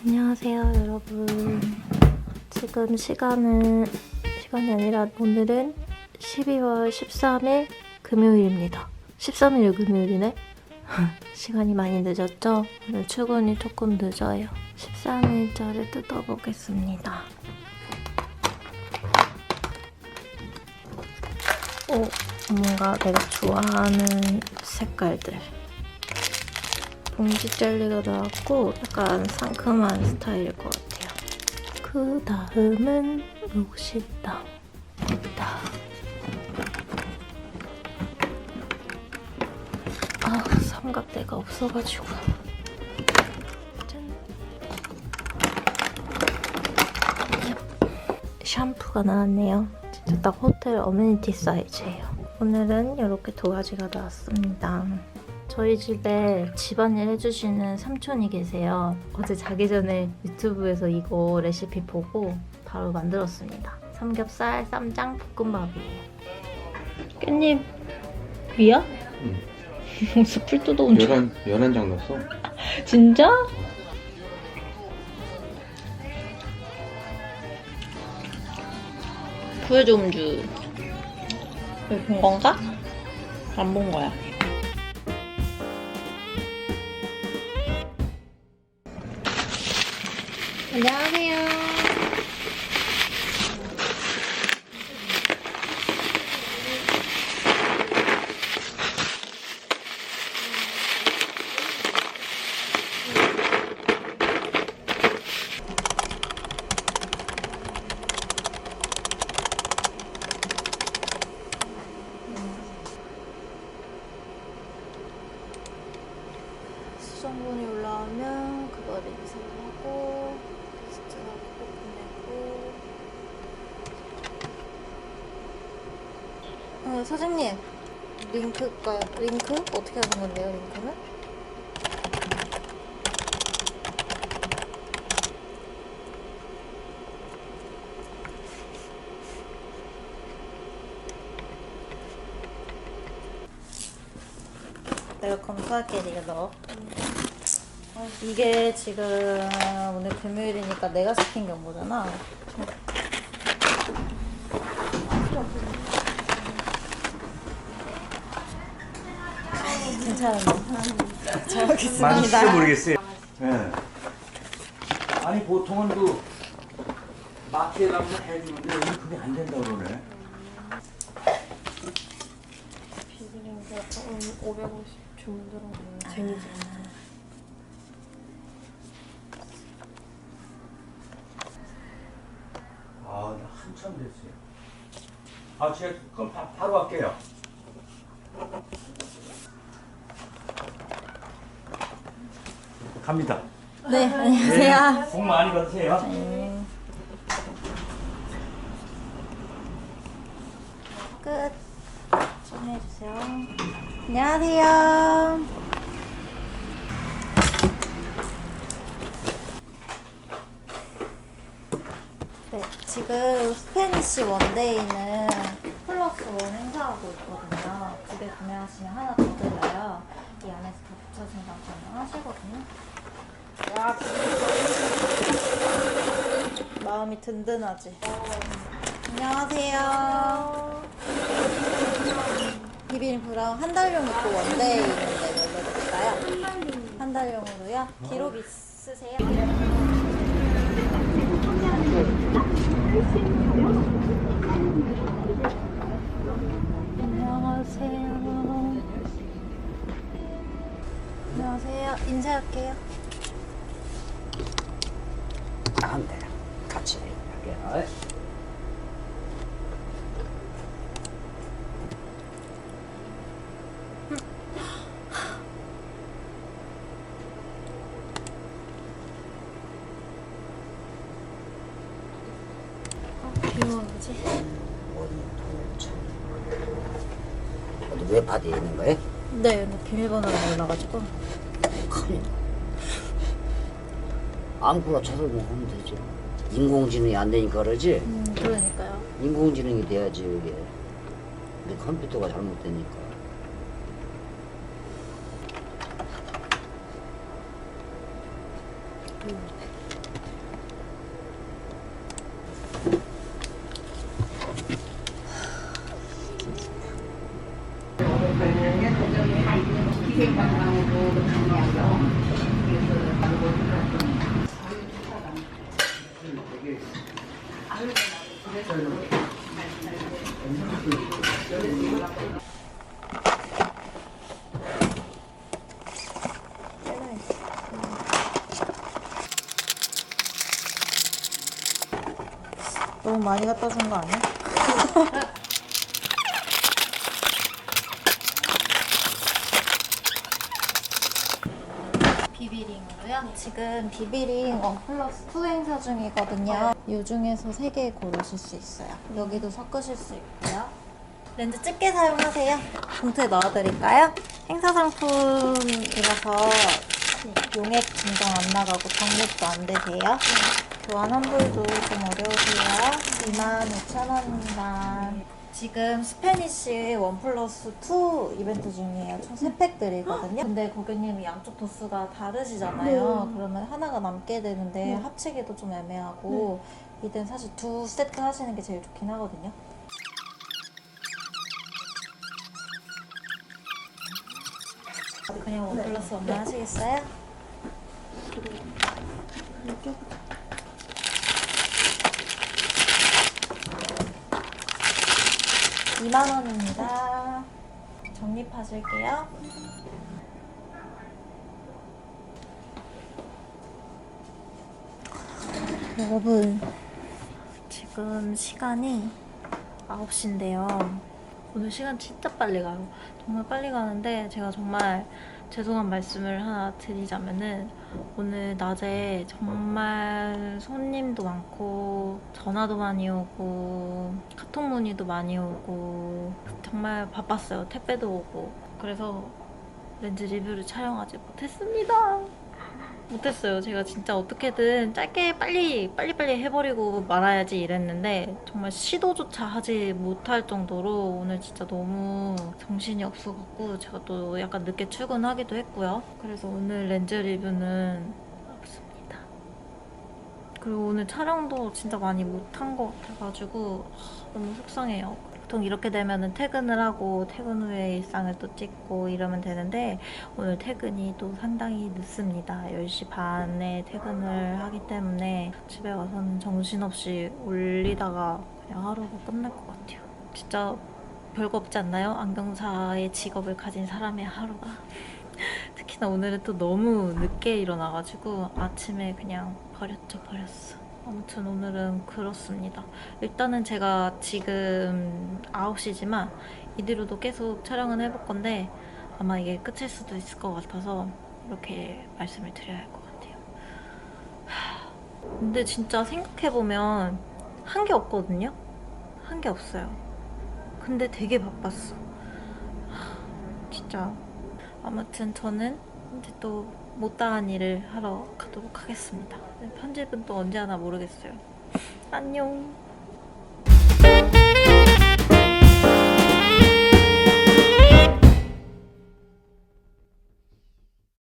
안녕하세요, 여러분. 지금 시간은 시간이 아니라 오늘은 12월 13일 금요일입니다. 13일 금요일이네. 시간이 많이 늦었죠? 오늘 출근이 조금 늦어요. 13일짜리 뜯어보겠습니다. 오, 뭔가 내가 좋아하는 색깔들. 봉지 젤리가 나왔고 약간 상큼한 스타일일 것 같아요. 그 다음은 록시땅. 있다. 아, 삼각대가 없어가지고. 짠. 샴푸가 나왔네요. 진짜 딱 호텔 어메니티 사이즈예요. 오늘은 이렇게 두 가지가 나왔습니다. 저희 집에 집안일 해주시는 삼촌이 계세요. 어제 자기 전에 유튜브에서 이거 레시피 보고 바로 만들었습니다. 삼겹살 쌈장 볶음밥이에요. 깻잎 위야? 응. 숯불 뜯어온 줄. 열한 열한 장 넣었어? 진짜? 불좀 주. 이거 본 건가? 안 본 거야. 안녕하세요. 수정본이 올라오면 그거를 인쇄하고 테스트하고 보내고 어, 사장님. 링크가 링크? 어떻게 하는 건데요 링크는? 내가 검토할게 네가 넣어. 어, 이게 지금 오늘 금요일이니까 내가 시킨 경보잖아. 괜찮은데. 잘 먹겠습니다. 모르겠어요. 예. 아니 보통은 그 마트에 가면 해주는데 여기 그게 안 된다고 그러네. 비비링가 550 주문 들어오면 재미지. 아, 나 한참 됐어요. 아, 제가 그럼 바, 바로 할게요. 갑니다. 네, 안녕하세요. 복 많이 받으세요. 네. 끝. 정리해주세요. 안녕하세요. 네, 지금 스페니쉬 원데이는 플러스 원 행사하고 있거든요. 두개 구매하시면 하나 더 드려요. 이 안에서 다 붙여 생각 가능하시거든요. 마음이 든든하지. 안녕하세요. 비빔 브라운 한 달용 있고 원데이 있는데 뭘로 드릴까요? 한 달용으로요? 기록 있으세요? 안녕하세요. 안녕하세요. 인사할게요. 한대 같이 할게요. 비밀 뭐지? 어디 도대체 어디 웹파드에 있는 거예요? 네, 근데 비밀번호가 올라가지고. 큰일. 아무거나 찾아보면 하면 되죠. 인공지능이 안 되니까 그러지. 음, 그러니까요. 인공지능이 돼야지 이게. 근데 컴퓨터가 잘못되니까. 너무 많이 갖다 준 거 아니야? 비비링으로요? 지금 비비링 원 플러스 2 행사 중이거든요. 이 중에서 3개 고르실 수 있어요. 여기도 섞으실 수 있고요. 렌즈 집게 사용하세요. 봉투에 넣어드릴까요? 행사 상품이라서 용액 증정 안 나가고 정립도 안 되세요. 교환 환불도 좀 어려우세요. 25,000원입니다. 지금 스페니쉬 원 플러스 2 이벤트 중이에요. 총 3팩 드리거든요. 근데 고객님이 양쪽 도수가 다르시잖아요. 그러면 하나가 남게 되는데 합치기도 좀 애매하고 이땐 사실 두 세트 하시는 게 제일 좋긴 하거든요. 그냥 원 플러스 원만 하시겠어요? 이 만 원입니다. 적립 하실게요. 여러분, 지금 시간이 9시인데요. 오늘 시간 진짜 빨리 가요. 정말 빨리 가는데 제가 정말 죄송한 말씀을 하나 드리자면은 오늘 낮에 정말 손님도 많고 전화도 많이 오고 카톡 문의도 많이 오고 정말 바빴어요. 택배도 오고 그래서 렌즈 리뷰를 촬영하지 못했습니다. 못했어요. 제가 진짜 어떻게든 짧게 빨리 빨리빨리 해버리고 말아야지 이랬는데 정말 시도조차 하지 못할 정도로 오늘 진짜 너무 정신이 없어갖고 제가 또 약간 늦게 출근하기도 했고요. 그래서 오늘 렌즈 리뷰는 없습니다. 그리고 오늘 촬영도 진짜 많이 못한 것 같아가지고 하, 너무 속상해요. 보통 이렇게 되면은 퇴근을 하고 퇴근 후에 일상을 또 찍고 이러면 되는데 오늘 퇴근이 또 상당히 늦습니다. 10시 반에 퇴근을 하기 때문에 집에 와서는 정신없이 올리다가 그냥 하루가 끝날 것 같아요. 진짜 별거 없지 않나요? 안경사의 직업을 가진 사람의 하루가. 특히나 오늘은 또 너무 늦게 일어나가지고 아침에 그냥 버렸죠, 버렸어. 아무튼 오늘은 그렇습니다. 일단은 제가 지금 9시지만 이대로도 계속 촬영은 해볼 건데 아마 이게 끝일 수도 있을 것 같아서 이렇게 말씀을 드려야 할 것 같아요. 하, 근데 진짜 생각해보면 한 게 없거든요? 한 게 없어요. 근데 되게 바빴어. 하, 진짜. 아무튼 저는 이제 또 못다한 일을 하러 가도록 하겠습니다. 편집은 또 언제 하나 모르겠어요. 안녕.